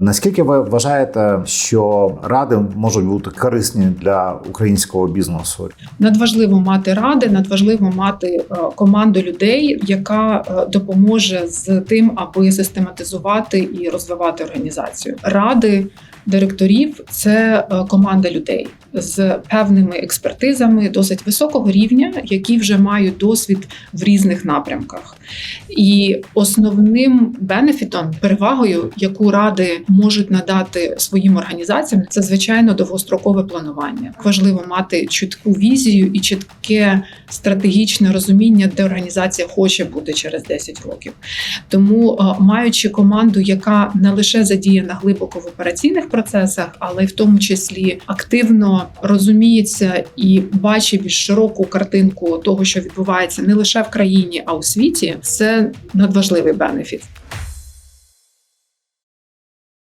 Наскільки ви вважаєте, що ради можуть бути корисні для українського бізнесу? Надважливо мати ради, надважливо мати е, команду людей, яка е, допоможе з тим, аби систематизувати і розвивати організацію. Ради директорів це е, команда людей з певними експертизами досить високого рівня, які вже мають досвід в різних напрямках. І основним бенефітом, перевагою, яку ради можуть надати своїм організаціям, це звичайно довгострокове планування. Важливо мати чітку візію і чітке стратегічне розуміння, де організація хоче бути через 10 років. Тому, е, маючи команду, яка не лише задіяна глибоко в операційних процесах, але й в тому числі активно розуміється і бачить більш широку картинку того, що відбувається не лише в країні, а у світі, це надважливий бенефіт.